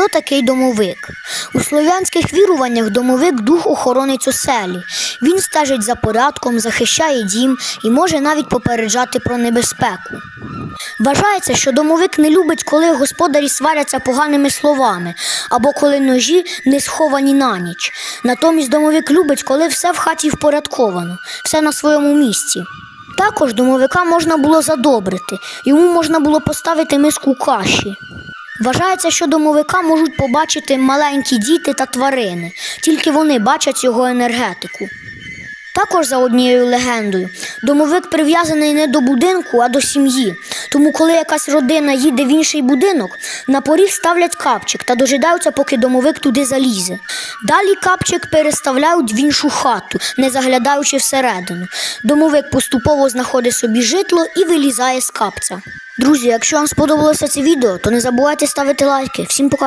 Хто такий домовик? У слов'янських віруваннях домовик дух охоронець оселі. Він стежить за порядком, захищає дім і може навіть попереджати про небезпеку. Вважається, що домовик не любить, коли господарі сваряться поганими словами або коли ножі не сховані на ніч. Натомість домовик любить, коли все в хаті впорядковано, все на своєму місці. Також домовика можна було задобрити, йому можна було поставити миску каші. Вважається, що домовика можуть побачити маленькі діти та тварини, тільки вони бачать його енергетику. Також за однією легендою, домовик прив'язаний не до будинку, а до сім'ї. Тому, коли якась родина їде в інший будинок, на поріг ставлять капчик та дожидаються, поки домовик туди залізе. Далі капчик переставляють в іншу хату, не заглядаючи всередину. Домовик поступово знаходить собі житло і вилізає з капця. Друзі, якщо вам сподобалося це відео, то не забувайте ставити лайки. Всім пока!